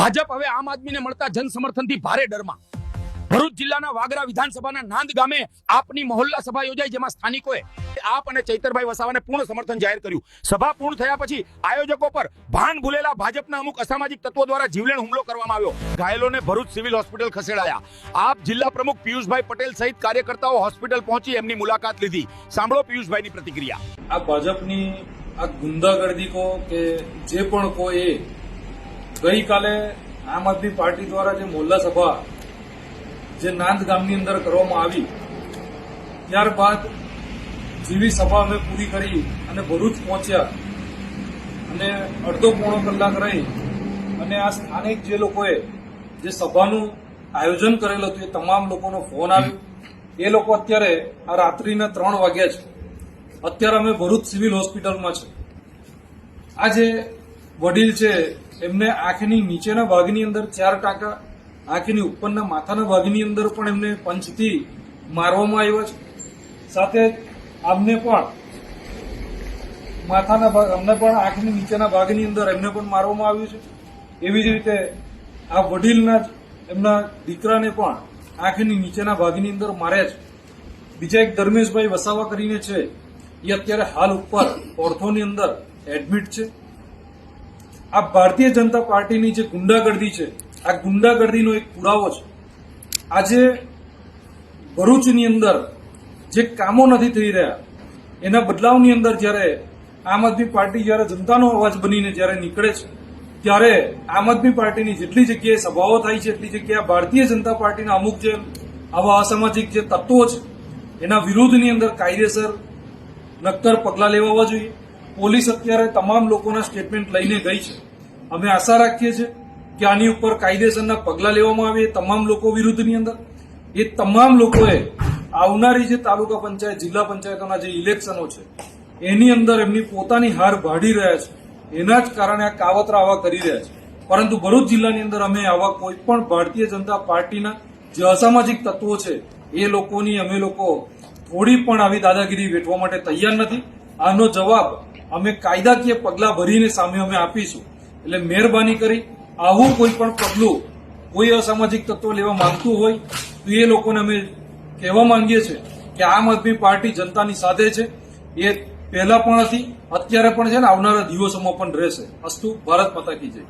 ભાજપ હવે આમ આદમીને મળતા જન સમર્થનથી ભારે ડરમાં. ભરૂચ જિલ્લાના વાગરા વિધાનસભાના નાંદ ગામે આપની મહોલ્લા સભા યોજાઈ, જેમાં સ્થાનિકોએ આપ અને ચૈતરભાઈ વસાવાને પૂર્ણ સમર્થન જાહેર કર્યું. સભા પૂર્ણ થયા પછી આયોજકો પર ભાન ભૂલેલા ભાજપના અમુક અસામાજિક તત્વો દ્વારા જીવલેણ હુમલો કરવામાં આવ્યો. ઘાયલોને ભરૂચ સિવિલ હોસ્પિટલ ખસેડાયા. આપ જિલ્લા પ્રમુખ પિયુષભાઈ પટેલ સહિત કાર્યકર્તાઓ હોસ્પિટલ પહોંચી એમની મુલાકાત લીધી. સાંભળો પિયુષભાઈની પ્રતિક્રિયા. આ ભાજપની આ ગુંડાગર્દી કો કે જે પણ કો એ ગઈકાલે આમ આદમી પાર્ટી દ્વારા જે મોલ્લા સભા જે નાંદ ગામની અંદર કરવામાં આવી, ત્યારબાદ જેવી સભા અમે પૂરી કરી અને ભરૂચ પહોંચ્યા અને અડધો પોણો કલાક રહી અને આ સ્થાનિક જે લોકોએ જે સભાનું આયોજન કરેલું હતું, એ તમામ લોકોનો ફોન આવ્યો. એ લોકો અત્યારે આ રાત્રિના ત્રણ વાગ્યા છે. અત્યારે અમે ભરૂચ સિવિલ હોસ્પિટલમાં છે. આ જે વડીલ છે એમને આંખની નીચેના ભાગની અંદર ચાર ટાંકા, આંખની ઉપરના માથાના ભાગની અંદર પણ એમને પંચથી મારવામાં આવ્યા છે. સાથે આમને પણ માથાના ભાગ અમને પણ આંખની નીચેના ભાગની અંદર એમને પણ મારવામાં આવ્યું છે. એવી જ રીતે આ વડીલના એમના દીકરાને પણ આંખની નીચેના ભાગની અંદર માર્યા છે. બીજા એક ધર્મેશભાઈ વસાવા કરીને છે, એ અત્યારે હાલ ઉપર ઓર્થોની અંદર એડમિટ છે. આ ભારતીય જનતા પાર્ટીની જે ગુંડાગર્દી છે, આ ગુંડાગર્દીનો એક પુરાવો છે. આજે ભરૂચની અંદર જે કામો નથી થઈ રહ્યા, એના બદલાવની અંદર જ્યારે આમ આદમી પાર્ટી જ્યારે જનતાનો અવાજ બનીને જ્યારે નીકળે છે, ત્યારે આમ આદમી પાર્ટીની જેટલી જગ્યાએ સભાઓ થાય છે, એટલી જગ્યાએ ભારતીય જનતા પાર્ટીના અમુક જે આવા અસામાજિક જે તત્વો છે, એના વિરોધની અંદર કાયદેસર નક્કર પગલાં લેવા જોઈએ. પોલીસ અત્યારે તમામ લોકોના સ્ટેટમેન્ટ લઈને ગઈ છે. અમે આશા રાખીએ છીએ કે આની ઉપર કાયદેસરના પગલાં લેવામાં આવે તમામ લોકો વિરુદ્ધની અંદર. એ તમામ લોકોએ આવનારી જે તાલુકા પંચાયત, જિલ્લા પંચાયતોના જે ઇલેક્શનો છે, એની અંદર એમની પોતાની હાર ભાડી રહ્યા છે. એના જ કારણે આ કાવતરા આવા કરી રહ્યા છે. પરંતુ ભરૂચ જિલ્લાની અંદર અમે આવા કોઈ પણ ભારતીય જનતા પાર્ટીના જે અસામાજિક તત્વો છે, એ લોકોની અમે લોકો થોડી પણ આવી દાદાગીરી વેઠવા માટે તૈયાર નથી. આનો જવાબ અમે કાયદાકીય પગલાં ભરીને સામે અમે આપીશું. એટલે મહેરબાની કરી આવું કોઈ પણ પગલું કોઈ અસામાજિક તત્વો લેવા માંગતું હોય, તો એ લોકોને અમે કહેવા માંગીએ છીએ કે આમ આદમી પાર્ટી જનતાની સાથે છે. એ પહેલા પણ હતી, અત્યારે પણ છે ને આવનારા દિવસોમાં પણ રહેશે. અસ્તુ ભારત માતા કી જય.